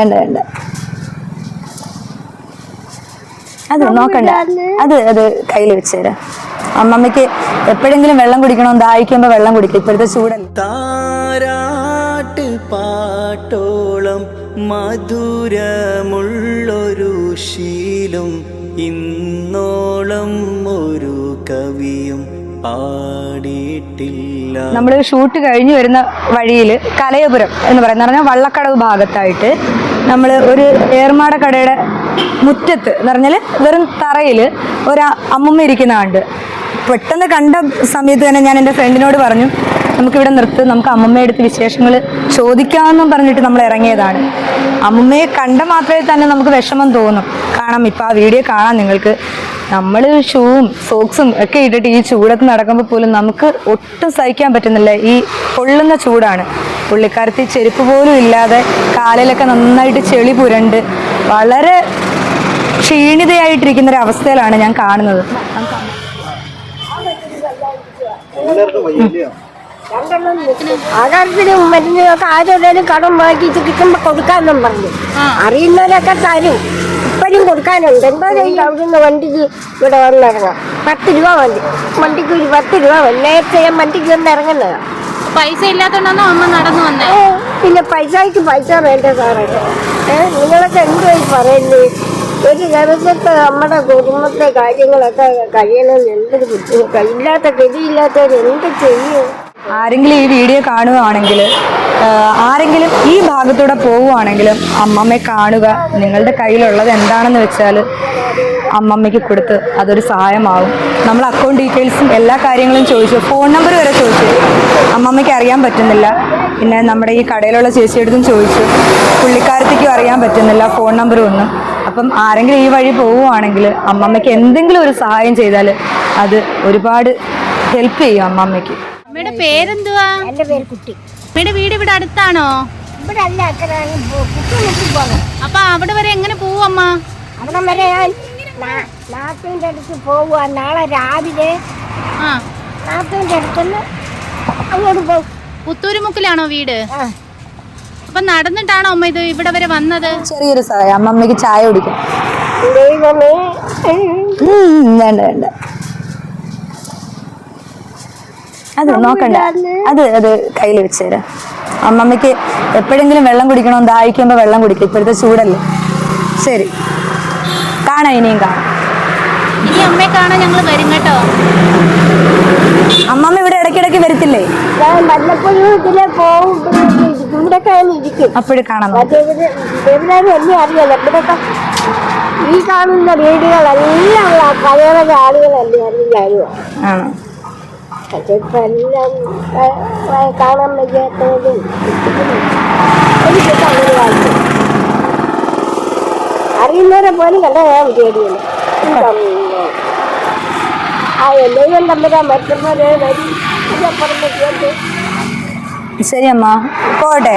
വേണ്ട വേണ്ട. അത് നോക്കണ്ട. അത് അത് കയ്യിൽ വെച്ചുതരാം അമ്മമ്മയ്ക്ക് എപ്പോഴെങ്കിലും വെള്ളം കുടിക്കണം ദാഹിക്കുമ്പോ വെള്ളം കുടിക്കും. ഇപ്പോഴത്തെ ചൂടല്ല? താരാട്ട് പാട്ടോളം മധുരമുള്ളൊരു ശീലം ഇന്നോളം ഒരു കവിയും പാടിയിട്ടില്ല. നമ്മൾ ഷൂട്ട് കഴിഞ്ഞു വരുന്ന വഴിയിൽ കലയപുരം എന്ന് പറയുന്ന പറഞ്ഞാൽ വള്ളക്കടവ് ഭാഗത്തായിട്ട് നമ്മൾ ഒരു ഏർമാട കടയുടെ മുറ്റത്ത് എന്ന് പറഞ്ഞാൽ വെറും തറയിൽ ഒരു അമ്മമ്മ ഇരിക്കുന്ന കണ്ട്. പെട്ടെന്ന് കണ്ട സമയത്ത് തന്നെ ഞാൻ എന്റെ ഫ്രണ്ടിനോട് പറഞ്ഞു നമുക്കിവിടെ നിർത്ത് നമുക്ക് അമ്മമ്മയെ അടുത്ത് വിശേഷങ്ങൾ ചോദിക്കാമെന്നും പറഞ്ഞിട്ട് നമ്മൾ ഇറങ്ങിയതാണ്. അമ്മമ്മയെ കണ്ട മാത്രമേ തന്നെ നമുക്ക് വിഷമം തോന്നും. കാണാം ഇപ്പം ആ വീഡിയോ കാണാം നിങ്ങൾക്ക്. നമ്മൾ ഷൂവും സോക്സും ഒക്കെ ഇട്ടിട്ട് ഈ ചൂടത്ത് നടക്കുമ്പോൾ പോലും നമുക്ക് ഒട്ടും സഹിക്കാൻ പറ്റുന്നില്ല. ഈ പൊള്ളുന്ന ചൂടാണ്. പുള്ളിക്കാരത്തി ചെരുപ്പ് പോലും ഇല്ലാതെ കാലിലൊക്കെ നന്നായിട്ട് ചെളി പുരണ്ട് വളരെ ക്ഷീണിതയായിട്ടിരിക്കുന്ന ഒരു അവസ്ഥയിലാണ് ഞാൻ കാണുന്നത്. ആഹാരത്തിനും മരുന്നിനൊക്കെ ആരോടേലും കടം വാങ്ങിച്ച് കിട്ടുമ്പോ കൊടുക്കാന്നും പറഞ്ഞു. അറിയുന്നവരൊക്കെ തരും. ഇപ്പോഴും കൊടുക്കാനുണ്ട്. എന്താ ചെയ്യും അവിടുന്ന് വണ്ടിക്ക് ഇവിടെ വന്നിറങ്ങാം. പത്ത് രൂപ വണ്ടി വണ്ടിക്ക് ഒരു പത്ത് രൂപ നേരത്തെ ഞാൻ വണ്ടിക്ക് വന്ന് ഇറങ്ങുന്നതാ. പൈസ ഇല്ലാത്തോണ്ടാണോ അമ്മ നടന്നു വന്നേ? പിന്നെ പൈസയ്ക്ക് പൈസ വേണ്ട സാറേ. ഏ നിങ്ങളൊക്കെ എന്തായി പറയുന്നത് ഒരു ദിവസത്തെ നമ്മുടെ കുടുംബത്തെ കാര്യങ്ങളൊക്കെ കഴിയണമെന്ന് എന്തൊരു ബുദ്ധിമുട്ടാണ് ഇല്ലാത്ത ഗതിയില്ലാത്തവർ എന്ത് ചെയ്യും? ആരെങ്കിലും ഈ വീഡിയോ കാണുകയാണെങ്കിൽ ആരെങ്കിലും ഈ ഭാഗത്തൂടെ പോവുകയാണെങ്കിലും അമ്മമ്മയെ കാണുക നിങ്ങളുടെ കയ്യിലുള്ളത് എന്താണെന്ന് വെച്ചാൽ അമ്മമ്മയ്ക്ക് കൊടുത്ത് അതൊരു സഹായമാവും. നമ്മൾ അക്കൗണ്ട് ഡീറ്റെയിൽസും എല്ലാ കാര്യങ്ങളും ചോദിച്ചു. ഫോൺ നമ്പർ വരെ ചോദിച്ചു. അമ്മമ്മയ്ക്ക് അറിയാൻ പറ്റുന്നില്ല. പിന്നെ നമ്മുടെ ഈ കടയിലുള്ള ചേച്ചിയെടുത്തും ചോദിച്ചു. പുള്ളിക്കാരത്തേക്കും അറിയാൻ പറ്റുന്നില്ല ഫോൺ നമ്പറും ഒന്നും. അപ്പം ആരെങ്കിലും ഈ വഴി പോവുകയാണെങ്കിൽ അമ്മമ്മയ്ക്ക് എന്തെങ്കിലും ഒരു സഹായം ചെയ്താൽ അത് ഒരുപാട് ഹെൽപ്പ് ചെയ്യും അമ്മമ്മയ്ക്ക്. അമ്മയുടെ പേരെന്തുവാ? എന്റെ പേര് കുട്ടി. അമ്മയുടെ വീട് ഇവിടെ അടുത്താണോ? ഇവിടെ അല്ല അപ്പൊ അവിടെ വരെ എങ്ങനെ പോവും അമ്മ? അവിടെ വരെ ഞാൻ നാ- നാത്തൂന്റെ അടുത്ത് പോവുക. നാളെ രാവിലെ ആ. നാത്തൂന്റെ അടുത്തുനിന്ന് അങ്ങോട്ട് പോകും പുത്തൂരുമുക്കിലാണോ വീട്? അപ്പൊ നടന്നിട്ടാണോ അമ്മ ഇത് ഇവിടെ വരെ വന്നത്? ചെറിയൊരു സഹായം. അമ്മമ്മക്ക് ചായ കുടിക്കാം. ദൈവമേ. വേണ്ട വേണ്ട. അത് നോക്കണ്ട. അത് അത് കയ്യിൽ വെച്ചുതരാം അമ്മമ്മയ്ക്ക് എപ്പോഴെങ്കിലും വെള്ളം കുടിക്കണം? ദാഹിക്കുമ്പോൾ വെള്ളം കുടിക്കും. ഇപ്പോഴത്തെ ചൂടല്ലേ. ശരി. കാണാം ഇനിയും കാണാം. ഇനി അമ്മയെ കാണാൻ ഞങ്ങൾ വരും കേട്ടോ. അമ്മമ്മ ഇവിടെ ഇടയ്ക്കിടയ്ക്ക് വരത്തില്ലേ? ഞാൻ വല്ലപ്പോഴും ഇതിലെ പോകും ഇവിടെയൊക്കെ ഇരിക്കും. അപ്പോഴും കാണാം. അറിയാലോ. ഇവിടെയൊക്കെ ഈ കാണുന്ന വീടുകളെല്ലാം പഴയ പഴയ ആളുകളല്ലേ അറിയാനും ആണോ? പക്ഷെ ഇപ്പൊ എല്ലാം കാണാൻ വയ്യാത്തവരും എനിക്കൊക്കെ അങ്ങനെ വായിക്കും അറിയുന്നവരെ പോലും കണ്ട ഞാൻ വിചാരിക്കുന്നു ആ എന്തെങ്കിലും തമ്മിലാ മറ്റുള്ളവരെ വരും ഇതിനപ്പുറം പറ്റിയത് ശരി അമ്മ പോട്ടെ.